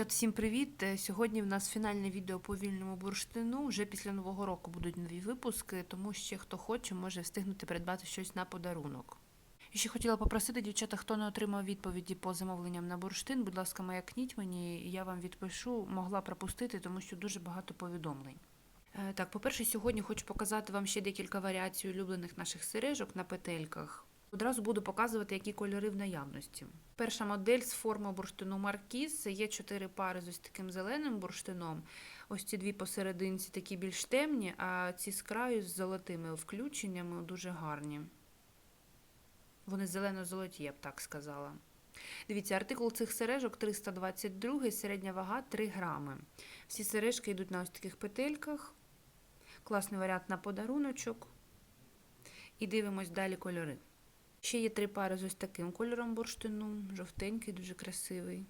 Дівчат, всім привіт! Е, Сьогодні в нас фінальне відео по вільному бурштину. Вже після нового року будуть нові випуски, тому ще хто хоче, може встигнути придбати щось на подарунок. І ще хотіла попросити дівчата, хто не отримав відповіді по замовленням на бурштин, будь ласка, маякніть мені, і я вам відпишу. Могла пропустити, тому що дуже багато повідомлень. Е, Так, по-перше, сьогодні хочу показати вам ще декілька варіацій улюблених наших сережок на петельках. Одразу буду показувати, які кольори в наявності. Перша модель з форми бурштину Маркіз. Є чотири пари з ось таким зеленим бурштином. Ось ці дві посерединці такі більш темні, а ці з краю з золотими включеннями дуже гарні. Вони зелено-золоті, я б так сказала. Дивіться, артикул цих сережок 322, середня вага 3 грами. Всі сережки йдуть на ось таких петельках. Класний варіант на подаруночок. І дивимось далі кольори. Ще є три пари з ось таким кольором бурштину, жовтенький, дуже красивий.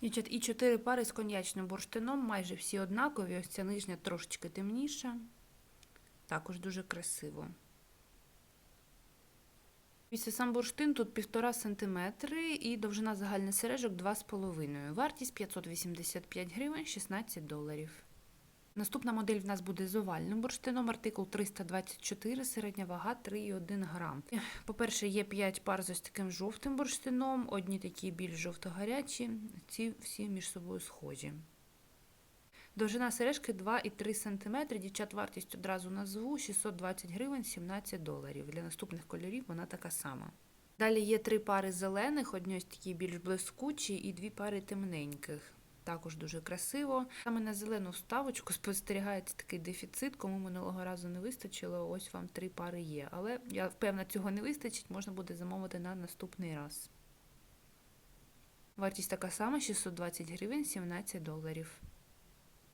І чотири пари з коньячним бурштином, майже всі однакові. Ось ця нижня трошечки темніша. Також дуже красиво. Після сам бурштин тут 1,5 см і довжина загальних сережок 2,5 Вартість 585 гривень 16 доларів. Наступна модель в нас буде з овальним бурштином, артикул 324, середня вага 3,1 грам. По-перше, є 5 пар з ось таким жовтим бурштином, одні такі більш жовто-гарячі, ці всі між собою схожі. Довжина сережки 2,3 см, дівчат вартість одразу назву 620 гривень 17 доларів. Для наступних кольорів вона така сама. Далі є три пари зелених, одні ось такі більш блискучі, і дві пари темненьких. Також дуже красиво. Саме на зелену вставочку спостерігається такий дефіцит, кому минулого разу не вистачило, ось вам три пари є. Але я впевнена, цього не вистачить, можна буде замовити на наступний раз. Вартість така сама 620 гривень 17 доларів.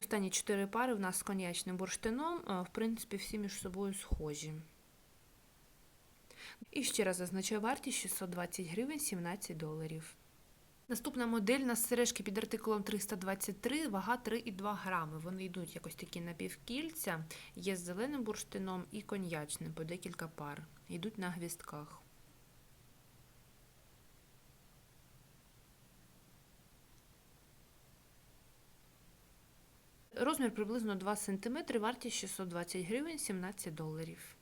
Останні чотири пари в нас з коньячним бурштином, в принципі, всі між собою схожі. І ще раз зазначаю вартість 620 гривень 17 доларів. Наступна модель у нас сережки під артикулом 323, вага 3,2 грами. Вони йдуть якось такі напівкільця, є з зеленим бурштином і коньячним по декілька пар. Йдуть на гвістках. Розмір приблизно 2 см, вартість 620 гривень 17 доларів.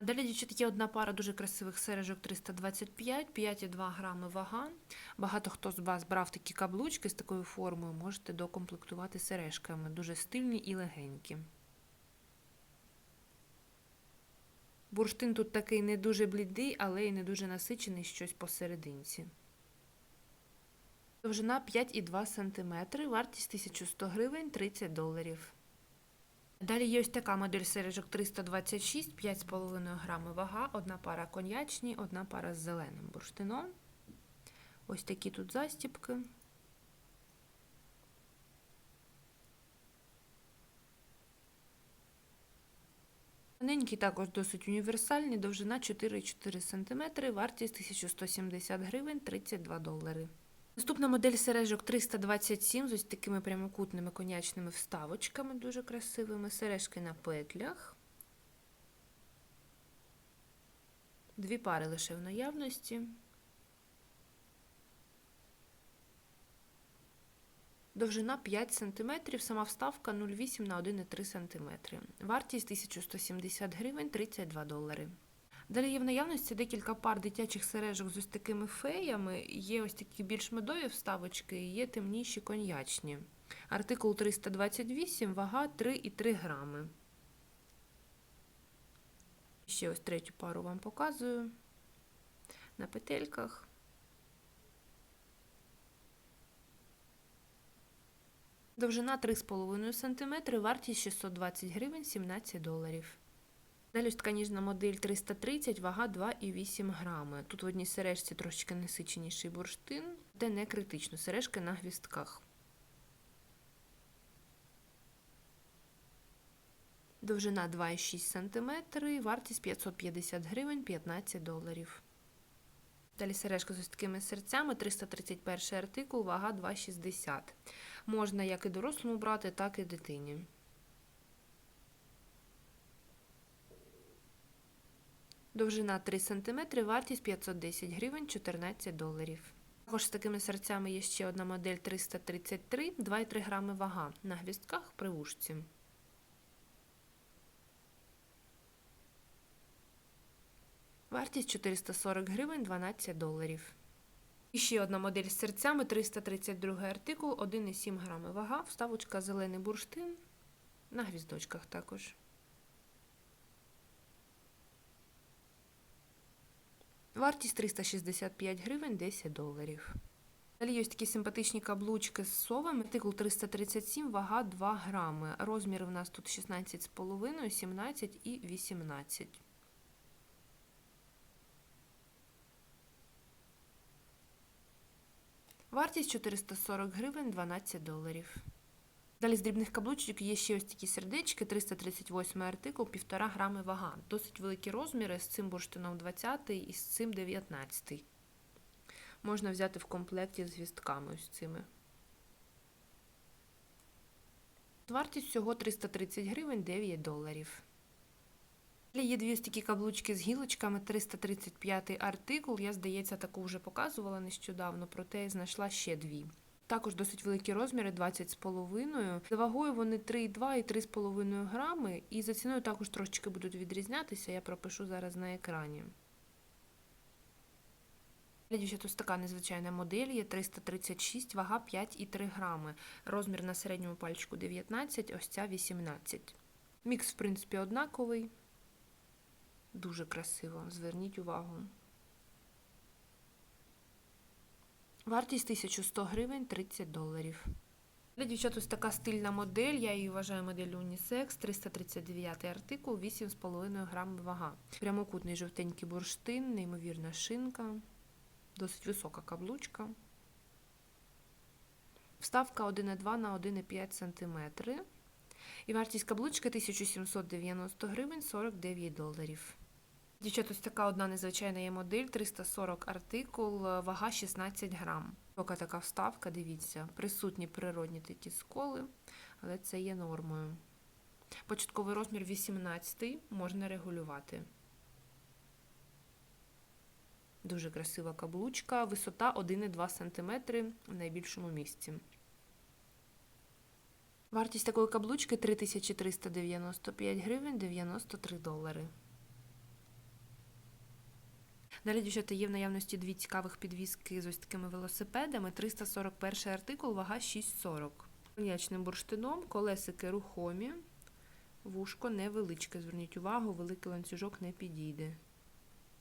Далі, дівчат, є одна пара дуже красивих сережок 325, 5,2 грами вага. Багато хто з вас брав такі каблучки з такою формою, можете докомплектувати сережками. Дуже стильні і легенькі. Бурштин тут такий не дуже блідий, але й не дуже насичений щось посерединці. Довжина 5,2 см, вартість 1100 гривень 30 доларів. Далі є ось така модель сережок 326, 5,5 грами вага, одна пара коньячні, одна пара з зеленим бурштином. Ось такі тут застіпки. Тоненькі також досить універсальні, довжина 4,4 см, вартість 1170 гривень 32 долари. Наступна модель сережок 327 з ось такими прямокутними конячними вставочками, дуже красивими. Сережки на петлях. Дві пари лише в наявності. Довжина 5 см, сама вставка 0,8 на 1,3 см. Вартість 1170 гривень 32 долари. Далі є в наявності декілька пар дитячих сережок з ось такими феями. Є ось такі більш медові вставочки, і є темніші коньячні. Артикул 328, вага 3,3 грами. Ще ось третю пару вам показую на петельках. Довжина 3,5 см, вартість 620 гривень 17 доларів. Далі така ніжна модель 330, вага 2,8 грами. Тут в одній сережці трошечки насиченіший бурштин, де не критично сережки на гвістках. Довжина 2,6 см, вартість 550 гривень 15 доларів. Далі сережка з ось такими серцями, 331 артикул, вага 2,60. Можна як і дорослому брати, так і дитині. Довжина 3 см, вартість 510 гривень 14 доларів. Також з такими серцями є ще одна модель 333, 2,3 грами вага на гвістках при вушці. Вартість 440 гривень 12 доларів. І ще одна модель з серцями 332 артикул, 1,7 грами вага, вставочка зелений бурштин на гвіздочках також. Вартість 365 гривень 10 доларів. Далі є такі симпатичні каблучки з совами. Артикул 337, вага 2 грами. Розміри в нас тут 16,5, 17 і 18. Вартість 440 гривень 12 доларів. Далі з дрібних каблучок є ще ось такі сердечки, 338 артикул, 1,5 грами вага. Досить великі розміри з цим бурштином 20 і з цим 19. Можна взяти в комплекті з гвістками ось цими. Вартість всього 330 гривень 9 доларів. Далі є дві ось такі каблучки з гілочками, 335 артикул. Я, здається, таку вже показувала нещодавно, проте знайшла ще дві. Також досить великі розміри, 20,5. За вагою вони 3,2 і 3,5 грами, і за ціною також трошечки будуть відрізнятися, я пропишу зараз на екрані. Дівчат, ось така незвичайна модель є 336, вага 5,3 грами. Розмір на середньому пальчику 19, ось ця 18. Мікс, в принципі, однаковий. Дуже красиво, зверніть увагу. Вартість 1100 гривень 30 доларів. Для дівчат ось така стильна модель, я її вважаю моделлю Unisex, 339 артикул, 8,5 грам вага. Прямокутний жовтенький бурштин, неймовірна шинка, досить висока каблучка. Вставка 1,2 на 1,5 см. І вартість каблучки 1790 гривень 49 доларів. Дівчат, ось така одна незвичайна є модель, 340 артикул, вага 16 грам. Поки така вставка, дивіться, присутні природні такі сколи, але це є нормою. Початковий розмір 18 можна регулювати. Дуже красива каблучка, висота 1,2 см в найбільшому місці. Вартість такої каблучки 3395 гривень 93 долари. Далі, дівчата, є в наявності дві цікавих підвіски з ось такими велосипедами. 341 артикул, вага 6,40. Конячним бурштином, колесики рухомі, вушко невеличке. Зверніть увагу, великий ланцюжок не підійде.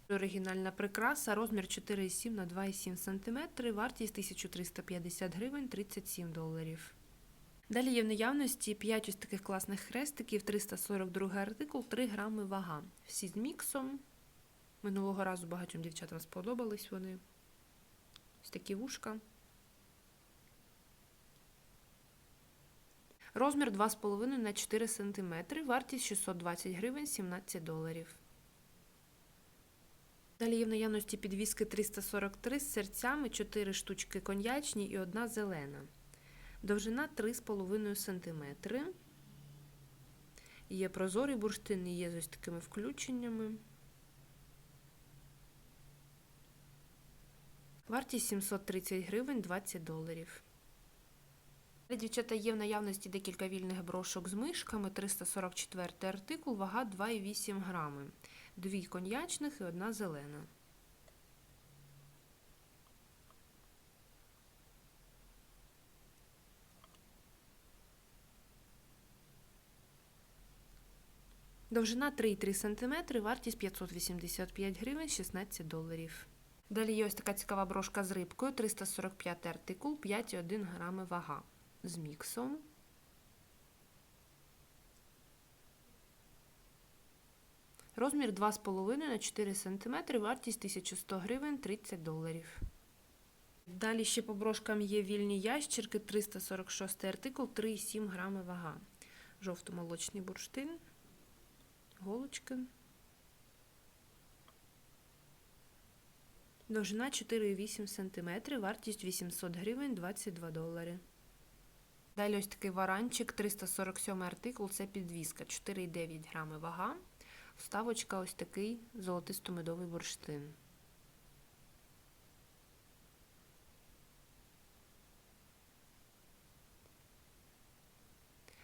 Оригінальна прикраса, розмір 4,7 на 2,7 см, вартість 1350 гривень 37 доларів. Далі є в наявності 5 ось таких класних хрестиків, 342 артикул, 3 грами вага. Всі з міксом. Минулого разу багатьом дівчатам сподобались вони. Ось такі вушка. Розмір 2,5 на 4 см, вартість 620 гривень 17 доларів. Далі є в наявності підвіски 343 з серцями, 4 штучки коньячні і одна зелена. Довжина 3,5 см. Є прозорий бурштин, є з ось такими включеннями. Вартість 730 гривень 20 доларів. Дівчата, є в наявності декілька вільних брошок з мишками. 344 артикул, вага 2,8 грами. Дві коньячних і одна зелена. Довжина 3,3 см, вартість 585 гривень 16 доларів. Далі є ось така цікава брошка з рибкою, 345 артикул, 5,1 грами вага. З міксом. Розмір 2,5 на 4 см, вартість 1100 гривень 30 доларів. Далі ще по брошкам є вільні ящірки, 346 артикул, 3,7 грами вага. Жовто-молочний бурштин, голочки. Довжина 4,8 см, вартість 800 гривень 22 долари. Далі ось такий варанчик, 347 артикул, це підвіска, 4,9 грами вага. Вставочка ось такий золотисто-медовий бурштин.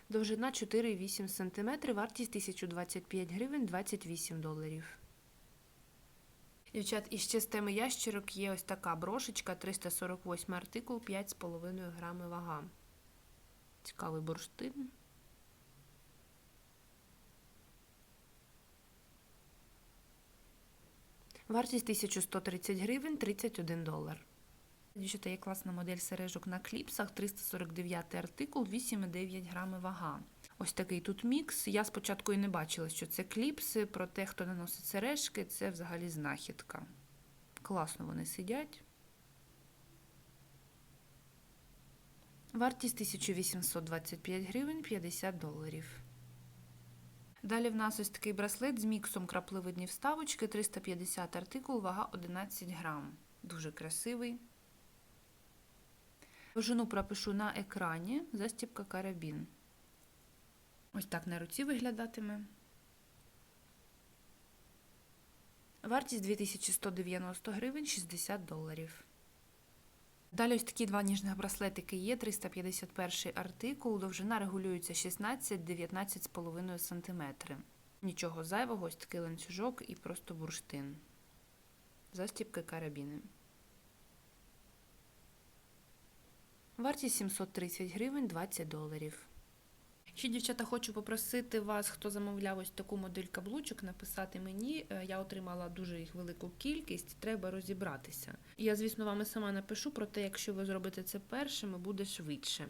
Довжина 4,8 см, вартість 1025 гривень 28 доларів. Дівчат, і ще з теми ящерок є ось така брошечка, 348 артикул, 5,5 грами вага. Цікавий бурштин. Вартість 1130 гривень 31 долар. Дівчата, є класна модель сережок на кліпсах, 349 артикул, 8,9 грами вага. Ось такий тут мікс. Я спочатку і не бачила, що це кліпси, проте, хто наносить сережки, це взагалі знахідка. Класно вони сидять. Вартість 1825 гривень 50 доларів. Далі в нас ось такий браслет з міксом краплевидні вставочки, 350 артикул, вага 11 грам. Дуже красивий. Довжину пропишу на екрані, застібка карабін. Ось так на руці виглядатиме. Вартість 2190 гривень 60 доларів. Далі ось такі два ніжних браслетики є, 351 артикул, довжина регулюється 16-19,5 см. Нічого зайвого, ось такий ланцюжок і просто бурштин. Застібки карабіни. Вартість 730 гривень 20 доларів. Ще, дівчата, хочу попросити вас, хто замовляв ось таку модель каблучок, написати мені. Е, Я отримала дуже їх велику кількість, треба розібратися. Я, звісно, вам і сама напишу, проте, якщо ви зробите це першими, буде швидше.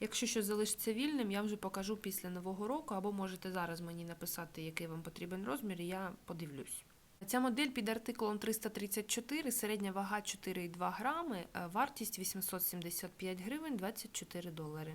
Якщо щось залишиться вільним, я вже покажу після нового року, або можете зараз мені написати, який вам потрібен розмір, і я подивлюсь. Ця модель під артикулом 334, середня вага 4,2 грами, е, вартість 875 гривень 24 долари.